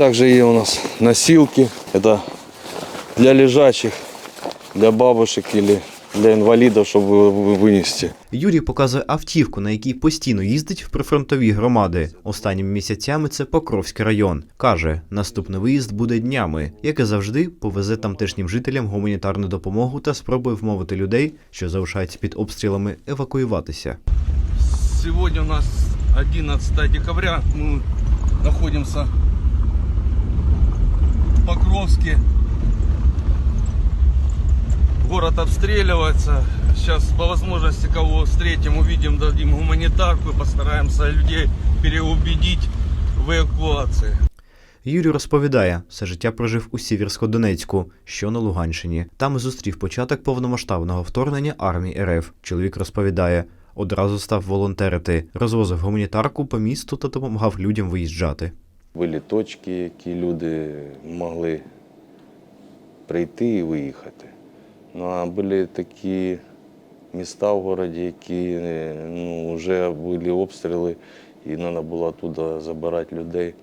Также є у нас носилки. Это для лежачих, для бабушек или для инвалидов, чтобы вы- вынести. Юрій показує автівку, на якій постійно їздить в прифронтові громади. Останніми місяцями це Покровський район. Каже, наступний виїзд буде днями, як і завжди, повезе тамтешнім жителям гуманітарну допомогу та спробує вмовити людей, що залишаються під обстрілами, евакуюватися. Сегодня у нас 11 декабря. Мы находимся в Покровске. Город обстреливается. Сейчас по возможности кого встретим, увидим, дадим гуманитарку и постараемся людей переубедить в эвакуации. Юрій розповідає, все життя прожив у Сіверсько-Донецьку, що на Луганщині. Там і зустрів початок повномасштабного вторгнення армії РФ. Чоловік розповідає, одразу став волонтерити, розвозив гуманітарку по місту та допомагав людям виїжджати. Були точки, які люди могли прийти і виїхати. Ну а були такі міста в городі, які е, ну, вже були обстріли, і треба було туди забирати людей.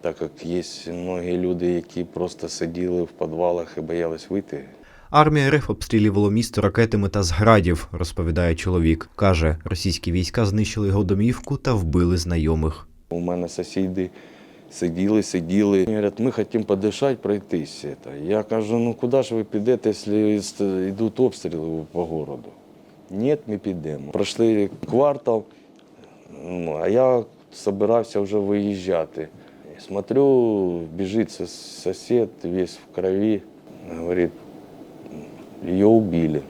Так як є многі люди, які просто сиділи в підвалах і боялись вийти. Армія РФ обстрілювала місто ракетами та з градів, розповідає чоловік. Каже, російські війська знищили його домівку та вбили знайомих. У мене сусіди сиділи, сиділи. Вони Говорять, ми хочемо подишати, пройтись. це». Я кажу, ну куди ж ви підете, якщо йдуть обстріли по городу? Ні, ми підемо. Пройшли квартал, ну, а я збирався вже виїжджати. Смотрю, біжить сусід, весь в крові. Говорить, її вбили.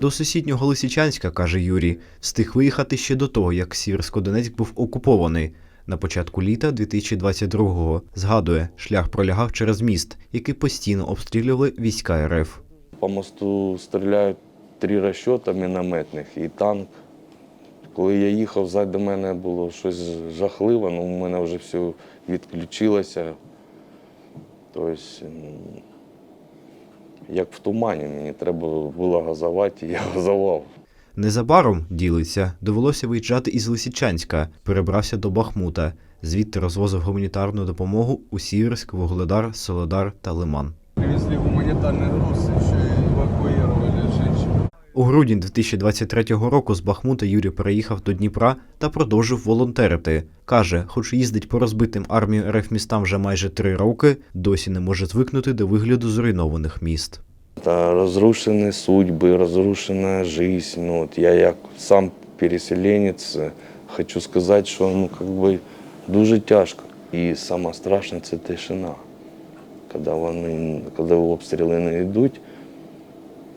До сусіднього Лисичанська, каже Юрій, встиг виїхати ще до того, як Сіверсько-Донецьк був окупований. На початку літа 2022-го, згадує, шлях пролягав через міст, який постійно обстрілювали війська РФ. По мосту стріляють три розчоти мінометних і танк. Коли я їхав, ззаду мене було щось жахливе, ну, у мене вже все відключилося. Тобто, як в тумані, мені треба було газувати, і я газував. Незабаром, ділиться, довелося виїжджати із Лисичанська, перебрався до Бахмута. Звідти розвозив гуманітарну допомогу у Сіверськ, Вугледар, Солодар та Лиман. Привезли гуманитарный груз, еще и эвакуировали женщин. У грудні 2023 року з Бахмута Юрій переїхав до Дніпра та продовжив волонтерити. Каже, хоч їздить по розбитим армією РФ містам вже майже три роки, досі не може звикнути до вигляду зруйнованих міст. Та розрушені судьби, розрушена життя. Ну, от я як сам переселенець е, хочу сказати, що ну, как би, дуже тяжко. І саме страшне це тишина. Коли, вони, коли обстріли не йдуть,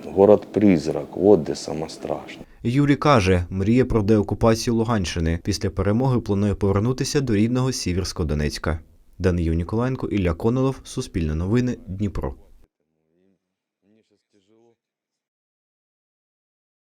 город призрак, от де саме страшне. Юрій каже, мріє про деокупацію Луганщини. Після перемоги планує повернутися до рідного Сіверсько-Донецька. Данию Ніколаєнко, Ілля Конолов, Суспільне новини, Дніпро.